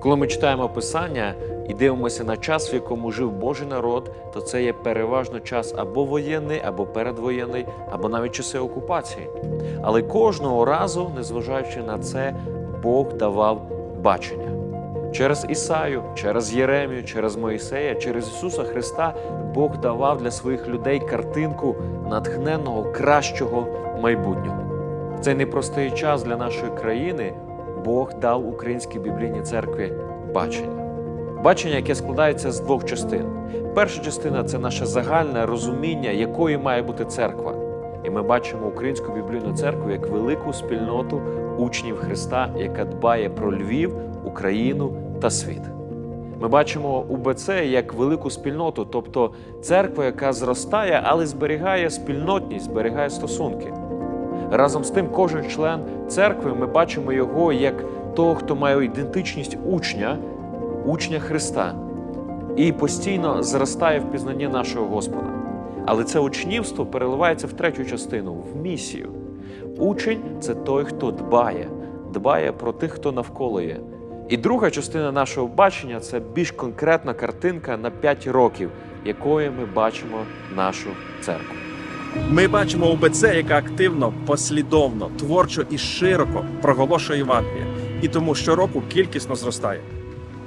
Коли ми читаємо Писання і дивимося на час, в якому жив Божий народ, то це є переважно час або воєнний, або передвоєнний, або навіть часи окупації. Але кожного разу, незважаючи на це, Бог давав бачення. Через Ісаю, через Єремію, через Моїсея, через Ісуса Христа Бог давав для своїх людей картинку натхненного кращого майбутнього. Цей непростий час для нашої країни Бог дав Українській біблійній церкві бачення. Бачення, яке складається з двох частин. Перша частина це наше загальне розуміння, якою має бути церква. І ми бачимо Українську біблійну церкву як велику спільноту учнів Христа, яка дбає про Львів, Україну та світ. Ми бачимо УБЦ як велику спільноту, тобто церква, яка зростає, але зберігає спільнотність, зберігає стосунки. Разом з тим, кожен член церкви ми бачимо його як того, хто має ідентичність учня, учня Христа, і постійно зростає в пізнанні нашого Господа. Але це учнівство переливається в третю частину в місію. Учень це той, хто дбає, дбає про тих, хто навколо є. І друга частина нашого бачення це більш конкретна картинка на 5 років, якою ми бачимо нашу церкву. Ми бачимо УБЦ, яка активно, послідовно, творчо і широко проголошує Євангеліє, і тому щороку кількісно зростає.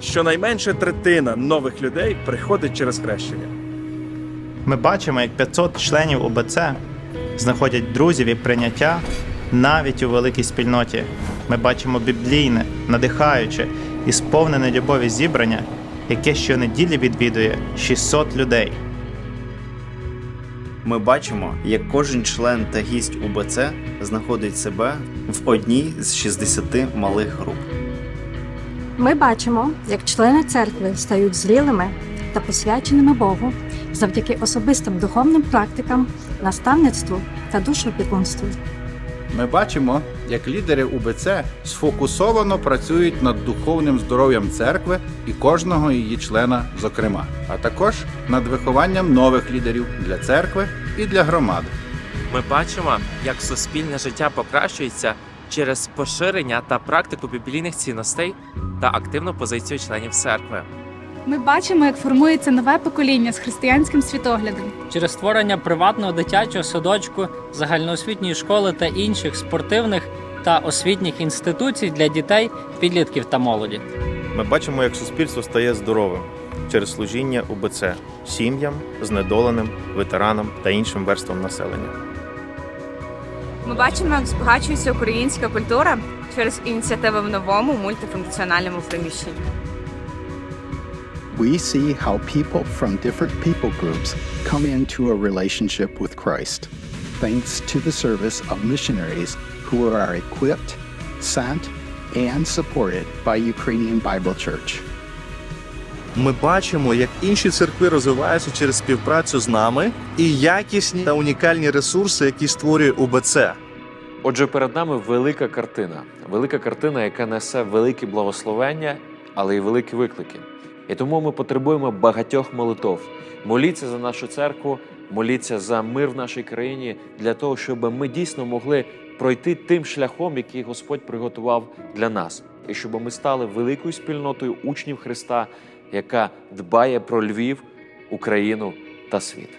Щонайменше третина нових людей приходить через хрещення. Ми бачимо, як 500 членів УБЦ знаходять друзів і прийняття навіть у великій спільноті. Ми бачимо біблійне, надихаюче і сповнене любові зібрання, яке щонеділі відвідує 600 людей. Ми бачимо, як кожен член та гість УБЦ знаходить себе в одній з 60 малих груп. Ми бачимо, як члени церкви стають зрілими та посвяченими Богу завдяки особистим духовним практикам, наставництву та душопікунству. Ми бачимо, як лідери УБЦ сфокусовано працюють над духовним здоров'ям церкви і кожного її члена, зокрема, а також над вихованням нових лідерів для церкви і для громади. Ми бачимо, як суспільне життя покращується через поширення та практику біблійних цінностей та активну позицію членів церкви. Ми бачимо, як формується нове покоління з християнським світоглядом. через створення приватного дитячого садочку, загальноосвітньої школи та інших спортивних та освітніх інституцій для дітей, підлітків та молоді. Ми бачимо, як суспільство стає здоровим через служіння УБЦ сім'ям, знедоленим, ветеранам та іншим верствам населення. Ми бачимо, як збагачується українська культура через ініціативи в новому мультифункціональному приміщенні. we see how people from different people groups come into a relationship with Christ, thanks to the service of missionaries who are equipped, sent, and supported by Ukrainian Bible Church. Ми бачимо, як інші церкви розвиваються через співпрацю з нами і якісні та унікальні ресурси, які створює УБЦ. Отже, перед нами велика картина, велика картина, яка несе великі благословення, але й великі виклики. І тому ми потребуємо багатьох молитов. Моліться за нашу церкву, моліться за мир в нашій країні для того, щоб ми дійсно могли пройти тим шляхом, який Господь приготував для нас, і щоб ми стали великою спільнотою учнів Христа, яка дбає про Львів, Україну та світ.